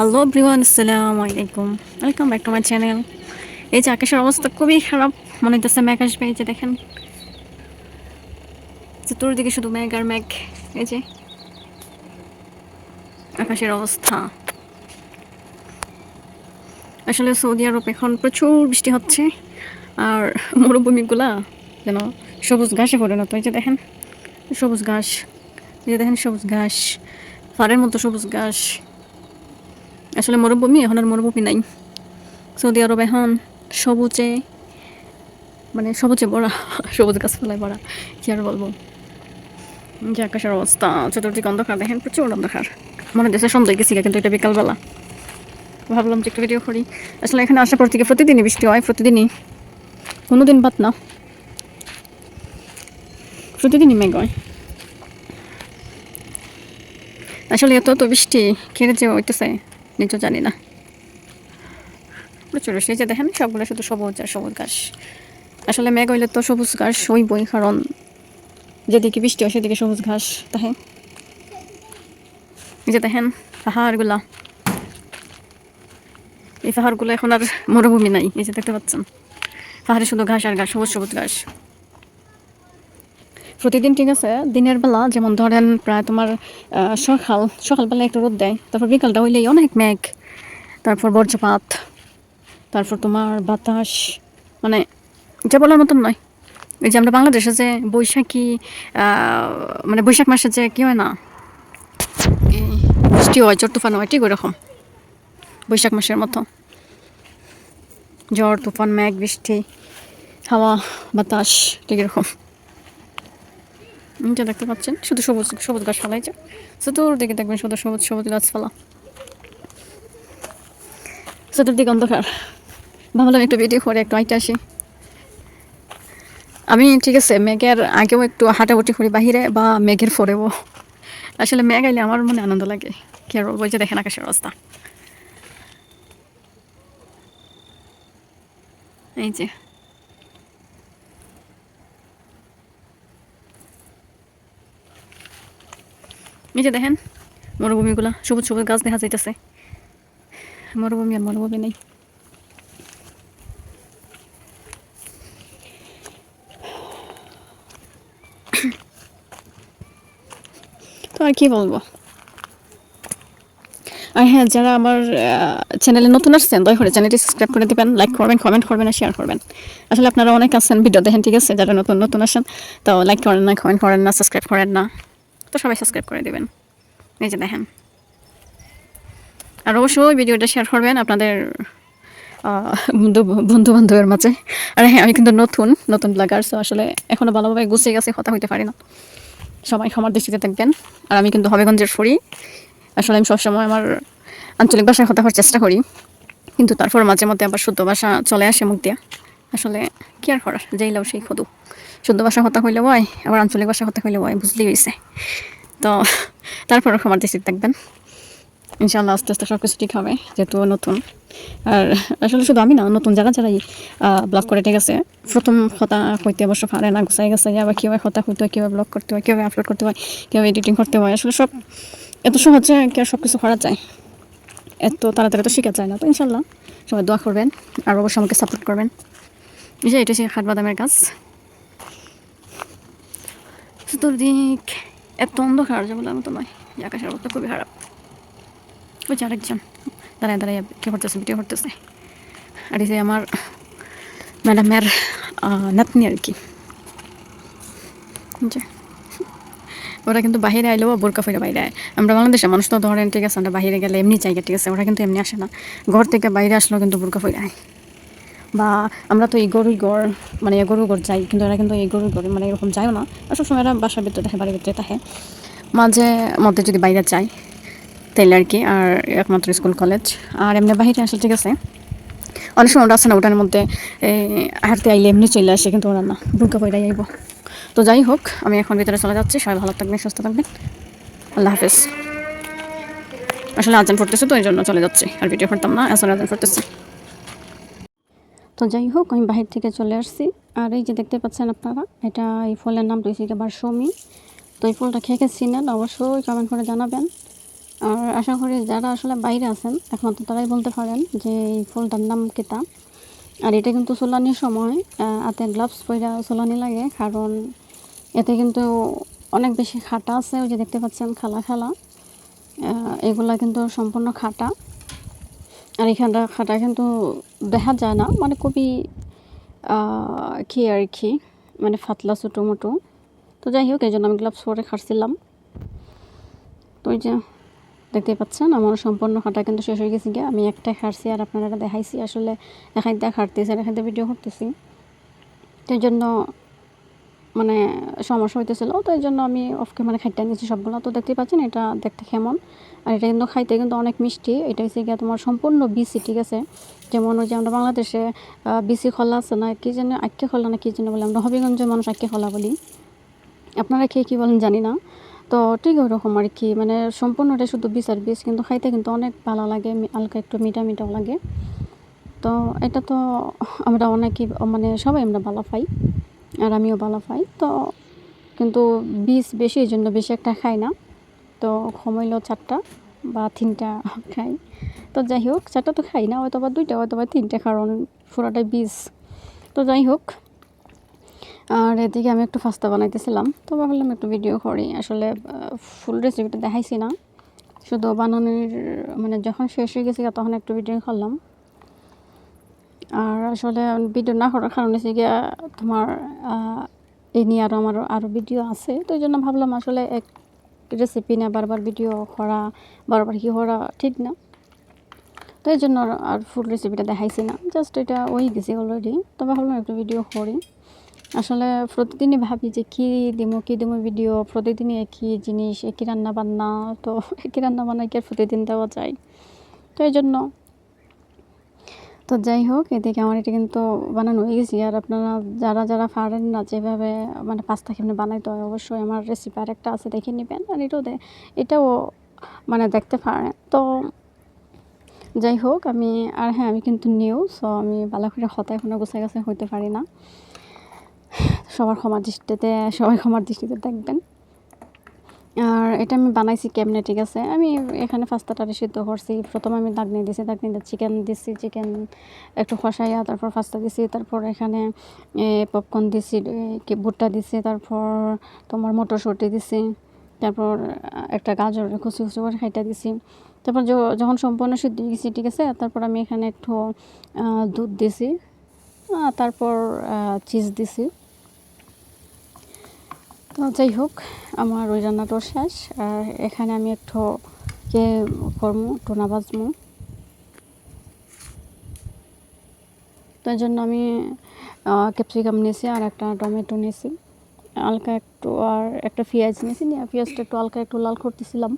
Hello ব্রিওয়ান আসসালামু আলাইকুম welcome back to my channel এই যে আকাশের অবস্থা খুবই খারাপ, মনে হচ্ছে মেঘ আসবে, এই যে দেখেন। চতুর্দিকে শুধু মেঘ আর মেঘ, এই যে। আকাশের অবস্থা। আসলে সৌদি আরব এখন প্রচুর বৃষ্টি হচ্ছে, আর মরুভূমিগুলা যেন সবুজ ঘাসে পরিণত, এই যে দেখেন। সবুজ ঘাস, এই যে দেখেন সবুজ ঘাস ফারের মতো সবুজ ঘাস। আসলে মরুভূমি, এখন আর মরুভূমি নাই। সৌদি আরব এখন সবুজে মানে সবুজে ভরা, সবুজ গাছপালায় ভরা, কি আর বলব? যে আকাশের অবস্থা, চতুর্দিকে অন্ধকার, দেখেন প্রচুর অন্ধকার। মনে দেশে সন্ধ্যা গেছি কিন্তু এটা বিকালবেলা। ভাবলাম যে একটু ভিডিও করি। আসলে এখানে আসার পর থেকে প্রতিদিনই বৃষ্টি হয়, প্রতিদিনই। কোনো দিন বাদ না। প্রতিদিনই মেঘ হয়। আসলে এত তো বৃষ্টি খেয়ে যে হইতেছে। নিজেও জানি না। এই যে দেখেন, সবগুলো শুধু সবুজ আর সবুজ ঘাস। আসলে মেঘ হইলে তো সবুজ ঘাস বই কারণ যেদিকে বৃষ্টি হয় সেদিকে সবুজ ঘাস তাহে যে দেখেন, পাহাড়গুলা। এই পাহাড়গুলো এখন আর মরুভূমি নাই, এই যে দেখতে পাচ্ছেন। পাহাড়ে শুধু ঘাস আর ঘাস, সবুজ সবুজ ঘাস। প্রতিদিন ঠিক আছে, দিনের বেলা যেমন ধরেন প্রায় তোমার সকাল, সকালবেলা একটু রোদ দেয়, তারপর বিকালটা হইলেই অনেক মেঘ, তারপর বজ্রপাত তারপর তোমার বাতাস মানে যা বলার মতন নয়। এই যে আমরা বাংলাদেশে যে বৈশাখী মানে বৈশাখ মাসে যে কি হয় না, এই বৃষ্টি হয়, ঝড় তুফান হয়, ঠিক ওরকম বৈশাখ মাসের মতো। ঝড়, তুফান, মেঘ, বৃষ্টি, হাওয়া, বাতাস, ঠিক এরকম। এটা দেখতে পাচ্ছেন, শুধু সবুজ সবুজ গাছপালা এই চতুর্দিকে দেখবেন শুধু সবুজ সবুজ গাছপালা চতুর্দিকে অন্ধকার। ভাবলাম একটু ভিডিও করে একটু আইতে আসি। আমি, ঠিক আছে, মেঘের আগেও একটু হাঁটাহুটি করি বাহিরে বা মেঘের পরেও। আসলে মেঘ আইলে আমার মনে আনন্দ লাগে। কি এই যে দেখেন আকাশের অবস্থা। এই যে। এই যে দেখেন, মরুভূমিগুলা, সবুজ সবুজ গাছ দেখা যাইতেছে। মরুভূমি আর মরুভূমি নেই। তো আর কি বলব? আর হ্যাঁ যারা আমার চ্যানেলে নতুন আসছেন, দয়া করে চ্যানেলটি সাবস্ক্রাইব করে দিবেন লাইক করবেন কমেন্ট করবেন আর শেয়ার করবেন। আসলে আপনারা অনেক আছেন ভিডিও দেখেন, ঠিক আছে? যারা নতুন নতুন আসেন, তো লাইক করেন না কমেন্ট করেন না সাবস্ক্রাইব করেন না। তো সবাই সাবস্ক্রাইব করে দিবেন। যে দেখেন। আর অবশ্যই ভিডিওটা শেয়ার করবেন আপনাদের বন্ধু বন্ধু বান্ধবের মাঝে। আর হ্যাঁ আমি কিন্তু নতুন নতুন ব্লগার সো আসলে এখনও ভালোভাবে গুছিয়ে গেছে, কথা হইতে পারি না। সবাই ক্ষমার দৃষ্টিতে থাকবেন আর আমি কিন্তু হবেগঞ্জের ফরি আসলে আমি সবসময় আমার আঞ্চলিক ভাষায় কথা হওয়ার চেষ্টা করি। কিন্তু তারপর মাঝে মধ্যে আবার শুদ্ধ ভাষা চলে আসে মুখ দিয়া। আসলে কি আর করার যেই লাও সেই খদু। শুদ্ধ ভাষা কথা হইলে হয় আবার আঞ্চলিক ভাষা কথা হইলে হয় বুঝলেই হয়েছে তো তারপর ক্ষমার দৃষ্টিতে থাকবেন ইনশাল্লাহ আস্তে আস্তে সব কিছু ঠিক হবে, যেহেতু নতুন। আর আসলে শুধু আমি না নতুন যারা যারাই ব্লগ করে ঠিক আছে। প্রথম কথা হইতে অবশ্য পারে না, গুছাই গেছে, আবার কীভাবে কথা হইতে হয়, কীভাবে ব্লগ করতে হয়, কীভাবে আপলোড করতে হয়, কীভাবে এডিটিং করতে হয়, আসলে সব এত সহজে কি সব কিছু করা যায়। এত তাড়াতাড়ি তো শেখা যায় না, তো ইনশাল্লাহ সবাই দোয়া করবেন, আর অবশ্যই আমাকে সাপোর্ট করবেন। এটা হচ্ছে খাট বাদামের গাছ। চতুর্দিক এত অন্ধকার যে নয় এই আকাশের অবস্থা খুবই খারাপ। যে আরেকজন। দাঁড়ায় দাঁড়ায়, কী করতেছে ভিডিও করতেছে আর এই যে আমার ম্যাডামের নাতনি আর কি। ওরা কিন্তু বাইরে আইলেও বোরকা ফিরে বাইরে আয়। আমরা বাংলাদেশের মানুষ তো ধরেন, ঠিক আছে, আমরা বাইরে গেলে এমনি জায়গা, ঠিক আছে, ওরা কিন্তু এমনি আসে না। ঘর থেকে বাইরে আসলেও কিন্তু বোরকা ফিরে আয়। বা আমরা তো এই গরুই মানে গরু গড় যাই, কিন্তু এরা কিন্তু এই গরুই গড় মানে এরকম যায়ও না। সবসময় এরা বাসার ভিতরে থাকে, বাড়ির ভিতরে থাকে। মাঝে মধ্যে যদি বাইরে যায় তাইলে আর কি, আর একমাত্র স্কুল, কলেজ। আর এমনি বাহিরে আসলে ঠিক আছে। অনেক সময় ওরা আছে না ওটার মধ্যে হাঁটতে আইলে এমনি চলে আসে, কিন্তু ওরা না বুকা পয়রাই আইব। তো যাই হোক, আমি এখন ভিতরে চলে যাচ্ছি, সবাই ভালো থাকবেন, সুস্থ থাকবেন। আল্লাহ হাফেজ। আসলে আজান পড়তেছে তো, এই জন্য চলে যাচ্ছি। আর ভিডিও করতাম না আসলে আজান পড়তেছে। তো যাই হোক, আমি বাহির থেকে চলে আসছি। আর এই যে দেখতে পাচ্ছেন আপনারা, এটা এই ফলের নাম রয়েছে বারসমি তো এই ফুলটা খেয়ে খেয়ে চিনেন, অবশ্যই কমেন্ট করে জানাবেন। আর আশা করি যারা আসলে বাইরে আছেন, একমাত্র তারাই বলতে পারেন যে এই ফুলটার নাম কেতা। আর এটা কিন্তু সোলানির সময় হাতে গ্লাভস পরে সোলানি লাগে, কারণ এতে কিন্তু অনেক বেশি খাটা আছে, ওই যে দেখতে পাচ্ছেন, খালা খালা। এগুলা কিন্তু সম্পূর্ণ খাটা। আর এখানটা খাটা কিন্তু দেখা যায় না। মানে খুবই কি আর কি মানে ফাতলা ছোটো মোটো। তো যাই হোক, এই জন্য আমি গ্লাভস পরে খাচ্ছিলাম তো ওই যে দেখতে পাচ্ছেন, আমার সম্পূর্ণ খাটা কিন্তু শেষ হয়ে গেছে গিয়ে। আমি একটা খাটছি আর আপনারা দেখাইছি। আসলে এখান দিয়ে খাটতেছি আর এখান দিয়ে ভিডিও করতেছি। তো জন্য সমস্যা হইতেছিল, তো এই জন্য আমি অফ ক্যামেরা খাইতে নিয়েছি সবগুলো। তো দেখতেই পাচ্ছেন এটা দেখতে কেমন। আর এটা কিন্তু খাইতে কিন্তু অনেক মিষ্টি। এটা হচ্ছে গিয়ে তোমার সম্পূর্ণ বিসি ঠিক আছে? যেমন ওই যে আমরা বাংলাদেশে বিসি খোলা আছে না, কি যেন আক্কে খোলা না কি যেন বলে, আমরা হবিগঞ্জের মানুষ আক্কে খোলা বলি। আপনারা খেয়ে কী বলেন জানি না। তো ঠিক ওরকম আর কি মানে সম্পূর্ণটা শুধু বিষ আর বিষ কিন্তু খাইতে কিন্তু অনেক ভালো লাগে হালকা একটু মিঠা মিঠাও লাগে। তো এটা তো আমরা অনেকই মানে সবাই আমরা ভালো পাই। আর আমিও ভালো পাই, তো কিন্তু বিষ বেশি, এই জন্য বেশি একটা খাই না। তো কমাইলো চারটা বা তিনটা খাই। তো যাই হোক, চারটা তো খাই না হয়তো বা দুইটা হয়তো বা তিনটা, কারণ পুরোটাই বিষ তো যাই হোক, আর এদিকে আমি একটু ফাস্তা বানাইতেছিলাম, তো ভাবলাম একটু ভিডিও করি। আসলে ফুল রেসিপিটা দেখাইছি না। শুধু বানানোর মানে যখন শেষ হয়ে গেছে তখন একটু ভিডিও করলাম। আর আসলে ভিডিও না করার কারণ হচ্ছে গিয়া তোমার এই নিয়ে আরও আমার আরও ভিডিও আছে। তো জন্য ভাবলাম আসলে এক রেসিপি না বারবার ভিডিও করা, বারবার কি করা ঠিক না। তো এই জন্য আর- ফুল রেসিপিটা দেখাইছি না। জাস্ট এটা ওই গেছে অলরেডি তো ভাবলাম একটু ভিডিও করি। আসলে প্রতিদিনই ভাবি যে কী দিমো কী দিমো ভিডিও প্রতিদিনই একই জিনিস, একই রান্না বান্না তো একই রান্না বান্না কি আর প্রতিদিন দেওয়া যায়? তো এই জন্য তো যাই হোক, এদিকে আমার এটা কিন্তু বানানো হয়ে গেছে আর আপনারা যারা যারা পারেন না যেভাবে মানে পাস্তা কেমনি বানাইতে হয়, অবশ্যই আমার রেসিপি আরেকটা আছে, দেখে নেবেন। আর এটাও দে, এটাও মানে দেখতে পারেন। তো যাই হোক, আমি, আর হ্যাঁ আমি কিন্তু নিউ সো আমি ভালো করে হতায় এখনও গোছাই গাছে হইতে পারি না। সবার ক্ষমার দৃষ্টিতে, সবাই ক্ষমার দৃষ্টিতে দেখবেন। আর এটা আমি বানাইছি কেমনে, ঠিক আছে? আমি এখানে পাস্তাটা সিদ্ধ করছি। প্রথমে আমি দাগনি দিছি দাগনি চিকেন দিছি চিকেন একটু খসাইয়া তারপর ফাস্তা দিছি, তারপর এখানে পপকর্ন দিছি ভুট্টা দিছি, তারপর তোমার মটরশুঁটি দিছি, তারপর একটা গাজর কুচি কুচি করে খাইটা দিছি। তারপর যখন সম্পূর্ণ সিদ্ধ গেছি, ঠিক আছে? তারপর আমি এখানে একটু দুধ দিছি তারপর চিজ দিছি। তো যাই হোক, আমার ওই রান্নাটাও শেষ। আর এখানে আমি একটু কে করব টোনা বাজমু। তো এই জন্য আমি ক্যাপসিকাম নিয়েছি আর একটা টমেটো নিয়েছি। হালকা একটু, আর একটা পেঁয়াজ নিয়েছি নিয়ে পেঁয়াজটা একটু হালকা একটু লাল করতেছিলাম।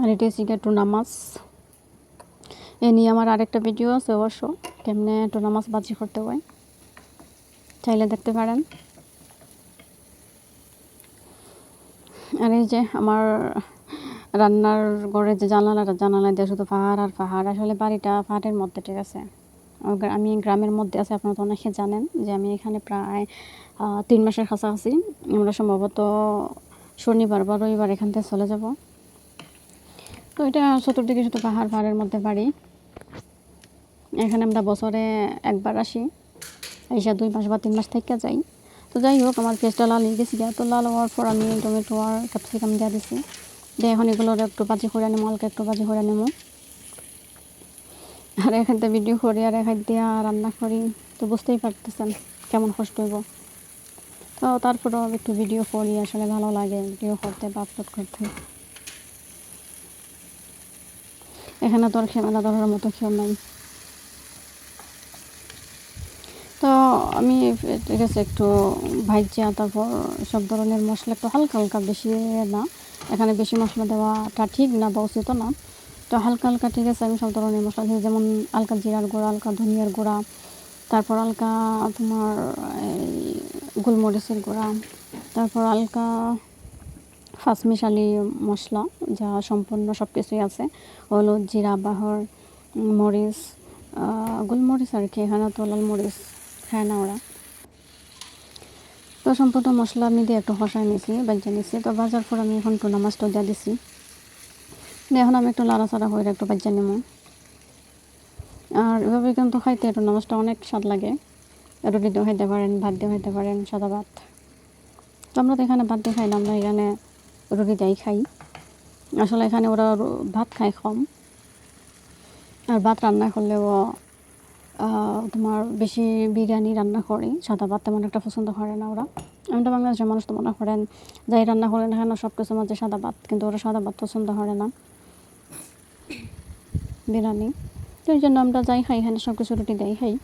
আর এটা হচ্ছে টুনা মাছ। এ নিয়ে আমার আরেকটা ভিডিও আছে অবশ্য, কেমনে টুনা মাছ বাজি করতে হয়। চাইলে দেখতে পারেন। আর এই যে আমার রান্নার ঘরে যে জানালাটা জানালা দিয়ে শুধু পাহাড় আর পাহাড়, আসলে বাড়িটা পাহাড়ের মধ্যে, ঠিক আছে? আমি গ্রামের মধ্যে আছি, আপনারা তো অনেকে জানেন যে আমি এখানে প্রায় তিন মাসের কাছাকাছি আমরা সম্ভবত শনিবার বা রবিবার এখান থেকে চলে যাব। তো এটা চতুর্দিকে শুধু পাহাড়, পাহাড়ের মধ্যে বাড়ি। এখানে আমরা বছরে একবার আসি। এসে দুই মাস বা তিন মাস থেকে যাই। তো যাই হোক, আমার পেঁয়াজটা লাল হয়ে গেছে তো লাল হওয়ার পর আমি টমেটো আর ক্যাপসিকাম দিয়ে দিছি। দিয়ে এখন এগুলোর একটু বাজি করে নেব হালকা একটু বাজি করে নেব আর এখান থেকে ভিডিও করি আর এখান দিয়ে রান্না করি। তো বুঝতেই পারতেছেন কেমন কষ্ট হইব। তো তারপরেও একটু ভিডিও করি, আসলে ভালো লাগে ভিডিও করতে বা আপলোড করতে। এখানে তোর ক্যামেরা ধরার মতো কেউ নাই তো আমি ঠিক আছে, একটু ভাইজা তারপর সব ধরনের মশলা একটু হালকা হালকা বেশি না। এখানে বেশি মশলা দেওয়াটা ঠিক না বা উচিত না। তো হালকা হালকা ঠিক আছে, আমি সব ধরনের মশলা দিই যেমন হালকা জিরার গুঁড়া, হালকা ধনিয়ার গুঁড়া, তারপর হালকা তোমার এই গোলমরিচের গুঁড়া, তারপর হালকা ফাঁসমিশালি মশলা যা সম্পূর্ণ সব কিছুই আছে। হলুদ, জিরা, বাহর, মরিচ গোলমরিচ আর কি এখানে তো লাল মরিচ। খায় না ওরা। তো সম্পূর্ণ মশলা আমি দিয়ে একটু হসাই নিছি বেজে নিছি তো বাজার পর আমি এখন টুনা মাছটা দিয়ে দিছি। এখন আমি একটু লাড়াচাড়া করে একটু বেজে নেব আর এভাবে কিন্তু খাইতে টুনা মাছটা অনেক স্বাদ লাগে। রুটি দিয়েও খাইতে পারেন, ভাত দিয়েও খাইতে পারেন, সাদা ভাত। তো আমরা তো এখানে ভাত দিয়ে খাই না, আমরা এখানে রুটি দিয়েই খাই। আসলে এখানে ওরা ভাত খায় কম। আর ভাত রান্না করলেও তোমার বেশি বিরিয়ানি রান্না করে, সাদা ভাত তেমন একটা পছন্দ করে না ওরা। আমরা বাংলাদেশের মানুষ, তো মনে করেন যাই রান্না করেন এখানে সব কিছু মাঝে সাদা ভাত, কিন্তু ওরা সাদা ভাত পছন্দ করে না। বিরিয়ানি। তো এই জন্য আমরা যাই, খাই, এখানে সব কিছু রুটি দেয় খাই।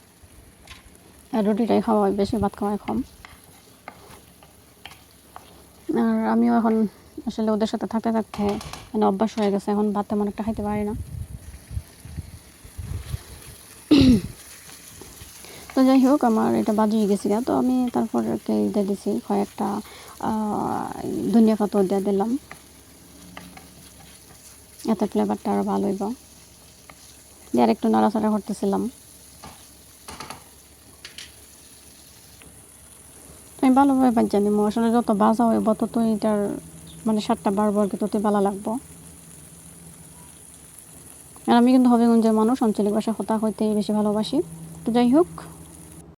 আর রুটিটাই খাওয়া হয় বেশি, ভাত খাওয়াই কম। আর আমিও এখন আসলে ওদের সাথে থাকতে থাকতে মানে অভ্যাস হয়ে গেছে, এখন ভাত তেমন একটা খাইতে পারি না। যাই হোক আমার এটা বাজিয়ে গেছি তো আমি তারপর কে দিয়ে দিছি, কয়েকটা ধনিয়া পাতা দিয়ে দিলাম। এতে ফ্লেভারটা আরও ভালো হইব। দিয়ে আর একটু নাড়াচাড়া করতেছিলাম। আমি ভালোভাবে বাজ্যা নিব আসলে যত বাজা হইব তত এটার মানে সাতটা বারবো আর কি, ততই ভালো লাগবো। আর আমি কিন্তু হবিগঞ্জের মানুষ আঞ্চলিক ভাষা কথা হইতে বেশি ভালোবাসি। তো যাই হোক